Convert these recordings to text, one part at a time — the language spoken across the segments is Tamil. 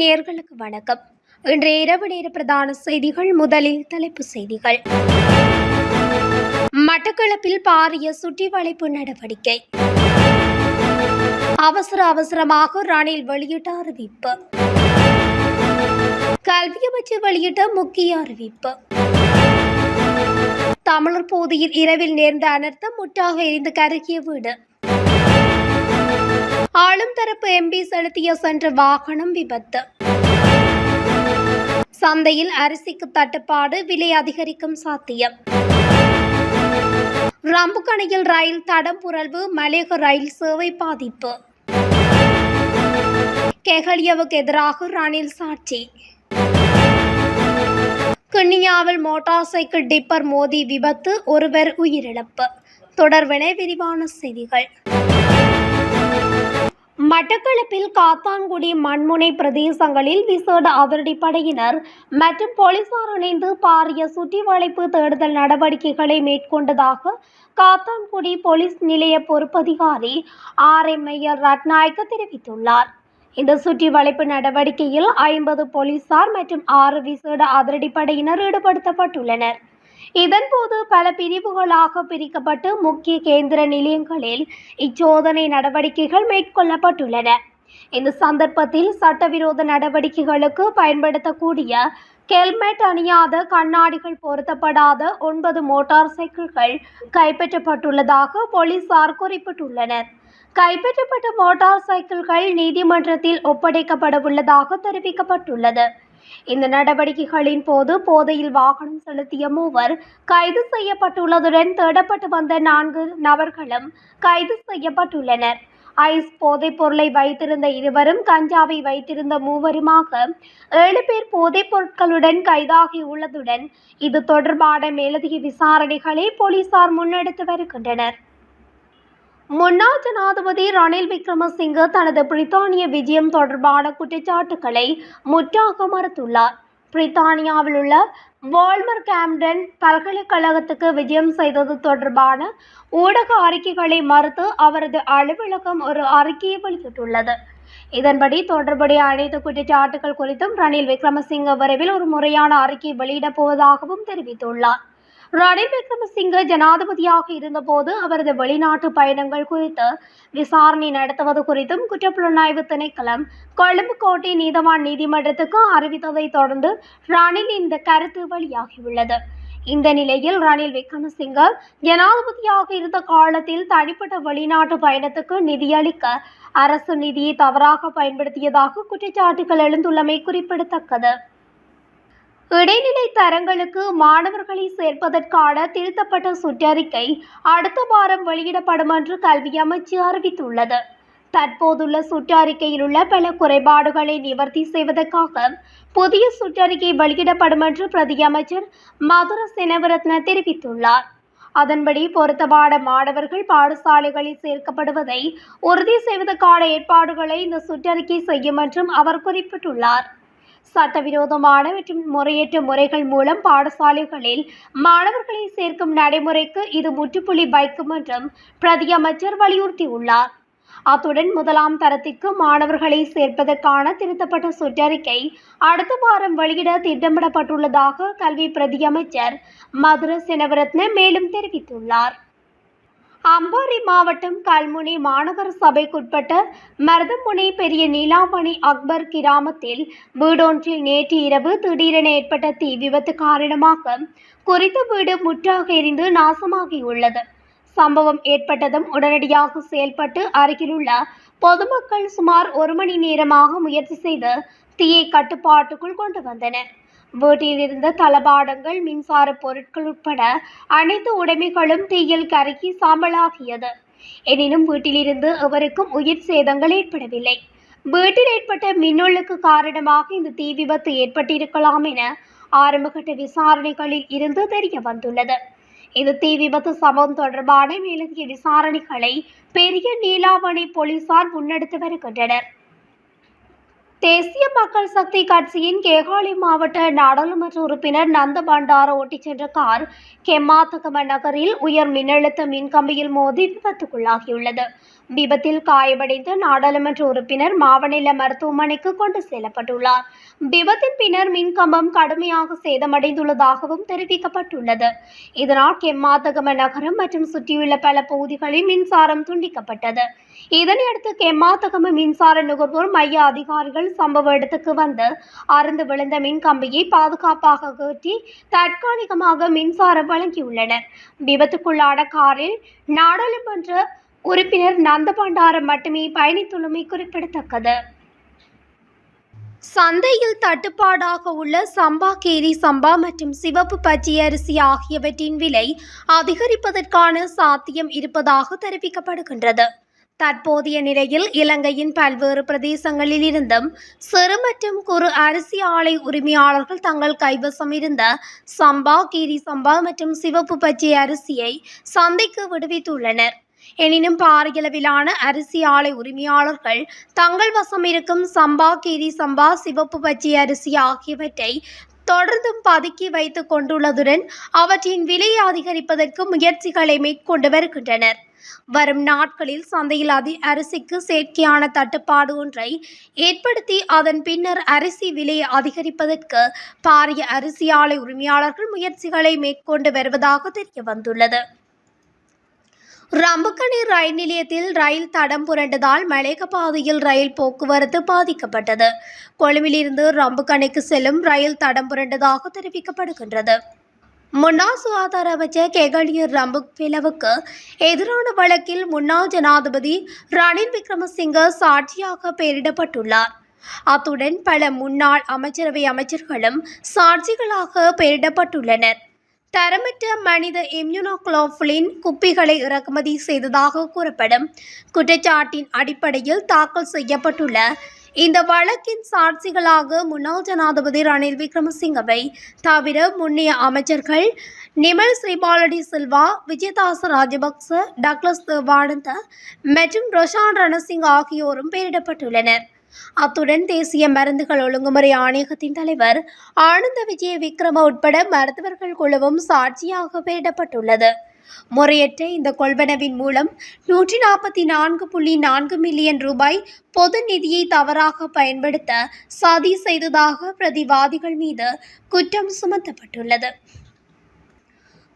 நேர்களுக்கு வணக்கம். இன்றைய இரவு நேர பிரதான செய்திகள் முதலில் தலைப்புச் செய்திகள். மட்டக்களப்பில் பாரிய சுற்றி வளைப்பு நடவடிக்கை. அவசர அவசரமாக ரணில் வெளியிட்ட அறிவிப்பு. கல்வி அமைச்சு வெளியிட்ட முக்கிய அறிவிப்பு. தமிழர் போதியில் இரவில் நேர்ந்த அனர்த்தம் முற்றாக எரிந்து கருகிய வீடு. ஆளும் தரப்பு எம்பி செலுத்திய சென்ற வாகனம் விபத்து. சந்தையில் அரிசிக்கு தட்டுப்பாடு விலை அதிகரிக்கும் சாத்தியம். ரம்புக்கணையில் ரயில் தடம் புரள்வு மலையக ரயில் சேவை பாதிப்பு. கெகலியவுக்கு எதிராக ரணில் சாட்சி. கிண்ணியாவில் மோட்டார் சைக்கிள் டிப்பர் மோதி விபத்து ஒருவர் உயிரிழப்பு. தொடர்பென விரிவான செய்திகள். மட்டக்களப்பில் காத்தான்குடி மண்முனை பிரதேசங்களில் விசேட அதிரடிப்படையினர் மற்றும் போலீசார் இணைந்து பாரிய சுற்றி வளைப்பு தேடுதல் நடவடிக்கைகளை மேற்கொண்டதாக காத்தான்குடி போலீஸ் நிலைய பொறுப்பதிகாரி ஆர் எம் ஐயர் ரட்நாயக்க தெரிவித்துள்ளார். இந்த சுற்றி வளைப்பு நடவடிக்கையில் ஐம்பது போலீசார் மற்றும் ஆறு விசேட அதிரடிப்படையினர் ஈடுபடுத்தப்பட்டுள்ளனர். இதன்போது பல பிரிவுகளாக பிரிக்கப்பட்டு முக்கிய கேந்திர நிலையங்களில் இச்சோதனை நடவடிக்கைகள் மேற்கொள்ளப்பட்டுள்ளன. இந்த சந்தர்ப்பத்தில் சட்டவிரோத நடவடிக்கைகளுக்கு பயன்படுத்தக்கூடிய ஹெல்மெட் அணியாத கண்ணாடிகள் பொருத்தப்படாத ஒன்பது மோட்டார் சைக்கிள்கள் கைப்பற்றப்பட்டுள்ளதாக போலீசார் குறிப்பிட்டுள்ளனர். கைப்பற்றப்பட்ட மோட்டார் சைக்கிள்கள் நீதிமன்றத்தில் ஒப்படைக்கப்பட உள்ளதாக தெரிவிக்கப்பட்டுள்ளது. இந்த நடவடிக்கைகளின் போது போதையில் வாகனம் செலுத்திய மூவர் கைது செய்யப்பட்டுள்ளதுடன் தேடப்பட்டு வந்த நான்கு நபர்களும் கைது செய்யப்பட்டுள்ளனர். ஐஸ் போதைப் பொருளை வைத்திருந்த இருவரும் கஞ்சாவை வைத்திருந்த மூவருமாக ஏழு பேர் போதைப் பொருட்களுடன் கைதாகி உள்ளதுடன் இது தொடர்பான மேலதிக விசாரணைகளை போலீசார் முன்னெடுத்து வருகின்றனர். முன்னாள் ஜனாதிபதி ரணில் விக்ரமசிங்க தனது பிரித்தானிய விஜயம் தொடர்பான குற்றச்சாட்டுகளை முற்றாக மறுத்துள்ளார். பிரித்தானியாவில் உள்ள வால்மர் கேம்டன் பல்கலைக்கழகத்துக்கு விஜயம் செய்தது தொடர்பான ஊடக அறிக்கைகளை மறுத்து அவரது அலுவலகம் ஒரு அறிக்கையை வெளியிட்டுள்ளது. இதன்படி தொடர்புடைய அனைத்து குற்றச்சாட்டுகள் குறித்தும் ரணில் விக்ரமசிங்க விரைவில் ஒரு முறையான அறிக்கை வெளியிடப் போவதாகவும் தெரிவித்துள்ளார். ரணில் விக்ரமசிங்க ஜனாதிபதியாக இருந்தபோது அவரது வெளிநாட்டு பயணங்கள் குறித்து விசாரணை நடத்துவது குறித்தும் குற்றப்புலனாய்வு திணைக்களம் கொழும்பு கோட்டை நீதவான் நீதிமன்றத்துக்கு அறிவித்ததை தொடர்ந்து ரணில் இந்த கருத்து வெளியாகியுள்ளது. இந்த நிலையில் ரணில் விக்ரமசிங்க ஜனாதிபதியாக இருந்த காலத்தில் தனிப்பட்ட வெளிநாட்டு பயணத்துக்கு நிதியளிக்க அரசு நிதியை தவறாக பயன்படுத்தியதாக குற்றச்சாட்டுகள் எழுந்துள்ளமை குறிப்பிடத்தக்கது. இடைநிலை தரங்களுக்கு மாணவர்களை சேர்ப்பதற்கான திருத்தப்பட்ட சுற்றறிக்கை அடுத்த வாரம் வெளியிடப்படும் என்று கல்வி அமைச்சு அறிவித்துள்ளது. தற்போதுள்ள சுற்றறிக்கையில் உள்ள பல குறைபாடுகளை நிவர்த்தி செய்வதற்காக புதிய சுற்றறிக்கை வெளியிடப்படும் என்று பிரதி அமைச்சர் மதுர சினவரத்ன தெரிவித்துள்ளார். அதன்படி பொருத்தமான மாணவர்கள் பாடசாலைகளில் சேர்க்கப்படுவதை உறுதி செய்வதற்கான ஏற்பாடுகளை இந்த சுற்றறிக்கை செய்யும் என்றும் அவர் குறிப்பிட்டுள்ளார். சட்டவிரோதமான மற்றும் முறையற்ற முறைகள் மூலம் பாடசாலைகளில் மாணவர்களை சேர்க்கும் நடைமுறைக்கு இது முற்றுப்புள்ளி வைக்கும் என்றும் பிரதி அமைச்சர் வலியுறுத்தியுள்ளார். அத்துடன் முதலாம் தரத்திற்கு மாணவர்களை சேர்ப்பதற்கான திருத்தப்பட்ட சுற்றறிக்கை அடுத்த வாரம் வெளியிட திட்டமிடப்பட்டுள்ளதாக கல்வி பிரதி அமைச்சர் மதுர சினவரத்ன மேலும் தெரிவித்துள்ளார். அம்பாறை மாவட்டம் கல்முனை மாநகர சபைக்குட்பட்ட மருதமுனை பெரிய நீலாவணி அக்பர் கிராமத்தில் வீடொன்றில் நேற்று இரவு திடீரென ஏற்பட்ட தீ விபத்து காரணமாக குறித்த வீடு முற்றாக எரிந்து நாசமாகியுள்ளது. சம்பவம் ஏற்பட்டதும் உடனடியாக செயல்பட்டு அருகிலுள்ள பொதுமக்கள் சுமார் ஒரு மணி நேரமாக முயற்சி செய்து தீயை கட்டுப்பாட்டுக்குள் கொண்டு வந்தனர். வீட்டில் இருந்த தளபாடங்கள் மின்சார பொருட்கள் உட்பட அனைத்து உடைமைகளும் தீயில் கருகி சாம்பலாகியது. எனினும் வீட்டிலிருந்து எவருக்கும் உயிர் சேதங்கள் ஏற்படவில்லை. வீட்டில் ஏற்பட்ட மின்னொழுக்கு காரணமாக இந்த தீ விபத்து ஏற்பட்டிருக்கலாம் என ஆரம்பகட்ட விசாரணைகளில் இருந்து தெரிய வந்துள்ளது. இந்த தீ விபத்து சம்பவம் தொடர்பான மேலதிக விசாரணைகளை பெரிய நீலாவணை போலீசார் முன்னெடுத்து வருகின்றனர். தேசிய மக்கள் சக்தி கட்சியின் கேகாலி மாவட்ட நாடாளுமன்ற உறுப்பினர் நந்த பண்டார ஓட்டிச் சென்ற கார் கெமாத்தகம நகரில் உயர் மின்னழுத்த மின்கம்பியில் மோதி விபத்துக்குள்ளாகியுள்ளது. விபத்தில் காயமடைந்த நாடாளுமன்ற உறுப்பினர் மாவநில மருத்துவமனைக்கு கொண்டு செல்லப்பட்டுள்ளார். விபத்தின் பின்னர் மின்கம்பம் கடுமையாக சேதமடைந்துள்ளதாகவும் தெரிவிக்கப்பட்டுள்ளது. இதனால் கெம்மாத்தகம நகரம் மற்றும் சுற்றியுள்ள பல பகுதிகளில் மின்சாரம் துண்டிக்கப்பட்டது. இதனையடுத்து கெம்மாத்தகம மின்சார நுகர்வோர் மைய அதிகாரிகள் சம்பவ இடத்துக்கு வந்து அறுந்து விழுந்த மின் கம்பியை பாதுகாப்பாக கட்டி தற்காலிகமாக மின்சாரம் வழங்கியுள்ளனர். விபத்துக்குள்ளான காரில் நாடாளுமன்ற உறுப்பினர் நந்தபண்டாரம் மட்டுமே பயணித்துள்ளமை குறிப்பிடத்தக்கது. சந்தையில் தட்டுப்பாடாக உள்ள சம்பா கேரி சம்பா மற்றும் சிவப்பு பச்சை அரிசி ஆகியவற்றின் விலை அதிகரிப்பதற்கான சாத்தியம் இருப்பதாக தெரிவிக்கப்படுகின்றது. தற்போதைய நிலையில் இலங்கையின் பல்வேறு பிரதேசங்களில் இருந்தும் சிறு மற்றும் குறு அரிசி ஆலை உரிமையாளர்கள் தங்கள் கைவசம் இருந்த சம்பா கீரி சம்பா மற்றும் சிவப்பு பச்சை அரிசியை சந்தைக்கு விடுவித்துள்ளனர். எனினும் பாரியளவிலான அரிசி ஆலை உரிமையாளர்கள் தங்கள் வசம் இருக்கும் சம்பா கீரி சம்பா சிவப்பு பச்சை அரிசி ஆகியவற்றை தொடர்ந்தும் பதுக்கி வைத்துக் கொண்டுள்ளதுடன் அவற்றின் விலையை அதிகரிப்பதற்கு முயற்சிகளை மேற்கொண்டு வருகின்றனர். வரும் நாட்களில் சந்தையில் அதி அரிசிக்கு செயற்கையான தட்டுப்பாடு ஒன்றை ஏற்படுத்தி அதன் பின்னர் அரிசி விலையை அதிகரிப்பதற்கு பாரிய அரிசி ஆலை உரிமையாளர்கள் முயற்சிகளை மேற்கொண்டு வருவதாக தெரிய வந்துள்ளது ரம்புக்கணி ரயில் நிலையத்தில் ரயில் தடம் புரண்டதால் மலையக பாதையில் ரயில் போக்குவரத்து பாதிக்கப்பட்டது. கொழும்பிலிருந்து ரம்புக்கணிக்கு செல்லும் ரயில் தடம் புரண்டதாக தெரிவிக்கப்படுகின்றது. முன்னாள் சுகாதார அமைச்சர் கெகலியர் ரம்புக் பிளவுக்கு எதிரான வழக்கில் முன்னாள் ஜனாதிபதி ரணில் விக்ரமசிங்க சாட்சியாக பெயரிடப்பட்டுள்ளார். அத்துடன் பல முன்னாள் அமைச்சரவை அமைச்சர்களும் சாட்சிகளாக பெயரிடப்பட்டுள்ளனர். தரமற்ற மனித இம்யூனோகுளோஃபுலின் குப்பிகளை இறக்குமதி செய்ததாக கூறப்படும். குற்றச்சாட்டின் அடிப்படையில் தாக்கல் செய்யப்பட்டுள்ள இந்த வழக்கின் சாட்சிகளாக முன்னாள் ஜனாதிபதி ரணில் விக்ரமசிங்கவை தவிர முன்னைய அமைச்சர்கள் நிமல் ஸ்ரீபாலடி சில்வா விஜயதாச ராஜபக்ச டக்ளஸ் தேவானந்த மற்றும் ரொஷான் ரணசிங் ஆகியோரும் பெயரிடப்பட்டுள்ளனர். அத்துடன் தேசிய மருந்துகள் ஒழுங்குமுறை ஆணையகத்தின் தலைவர் ஆனந்த விஜய விக்ரம உட்பட மருத்துவர்கள் குழுவும் சாட்சியாக வேடப்பட்டுள்ளது முறையற்ற இந்த கொள்வனவின் மூலம் நூற்றி நாற்பத்தி நான்கு புள்ளி நான்கு மில்லியன் ரூபாய் பொது நிதியை தவறாக பயன்படுத்த சதி செய்ததாக பிரதிவாதிகள் மீது குற்றம் சுமத்தப்பட்டுள்ளது.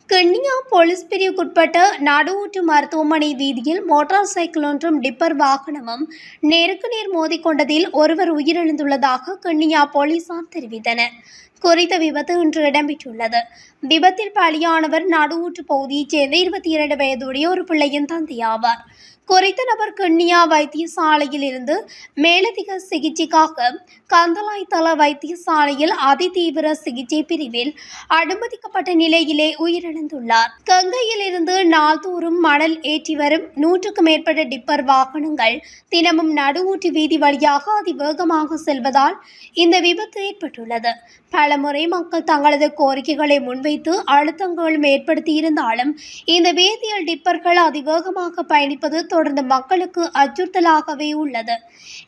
கிண்ணியா போலீஸ் பிரிவுக்குட்பட்ட நடுவூற்று மருத்துவமனை வீதியில் மோட்டார் சைக்கிள் ஒன்றும் டிப்பர் வாகனமும் நேருக்கு நேர் மோதிக்கொண்டதில் ஒருவர் உயிரிழந்துள்ளதாக கண்ணியா போலீசார் தெரிவித்தனர். குறித்த விபத்து இன்று இடம்பெற்றுள்ளது. விபத்தில் பலியானவர் நடுவூற்று பகுதியைச் சேர்ந்த இருபத்தி இரண்டு வயதுடைய ஒரு பிள்ளையின் தந்தையாவார். குறித்த நபர் கிண்ணியா வைத்தியசாலையில் இருந்து மேலதிக சிகிச்சைக்காக கந்தலாய் தள வைத்தியசாலையில் அதிதீவிர சிகிச்சை பிரிவில் அனுமதிக்கப்பட்ட நிலையிலே உயிரிழந்துள்ளார். கங்கையில் இருந்து நாள்தோறும் மணல் ஏற்றி வரும் நூற்றுக்கும் மேற்பட்ட டிப்பர் வாகனங்கள் தினமும் நடுவூற்று வீதி வழியாக அதிவேகமாக செல்வதால் இந்த விபத்து ஏற்பட்டுள்ளது. பலமுறை மக்கள் தங்களது கோரிக்கைகளை முன்வைத்து அழுத்தங்களும் ஏற்படுத்தியிருந்தாலும் இந்த வேதியியல் டிப்பர்கள் அதிவேகமாக பயணிப்பது தொடர்ந்து மக்களுக்கு அச்சுறுத்தலாகவே உள்ளது.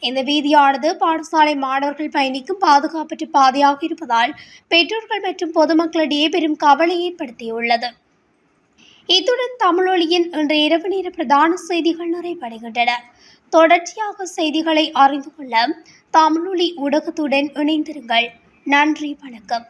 இந்த வீதியானது பாடசாலை மாணவர்கள் பயணிக்கும் பாதுகாப்பற்ற பாதையாக இருப்பதால் பெற்றோர்கள் மற்றும் பொதுமக்களிடையே பெரும் கவலை ஏற்படுத்தியுள்ளது. இத்துடன் தமிழொலியின் இன்று இரவு நேர பிரதான செய்திகள் நிறைவடைகின்றன. தொடர்ச்சியாக செய்திகளை அறிந்து கொள்ள தமிழொலி ஊடகத்துடன் இணைந்திருங்கள். நன்றி வணக்கம்.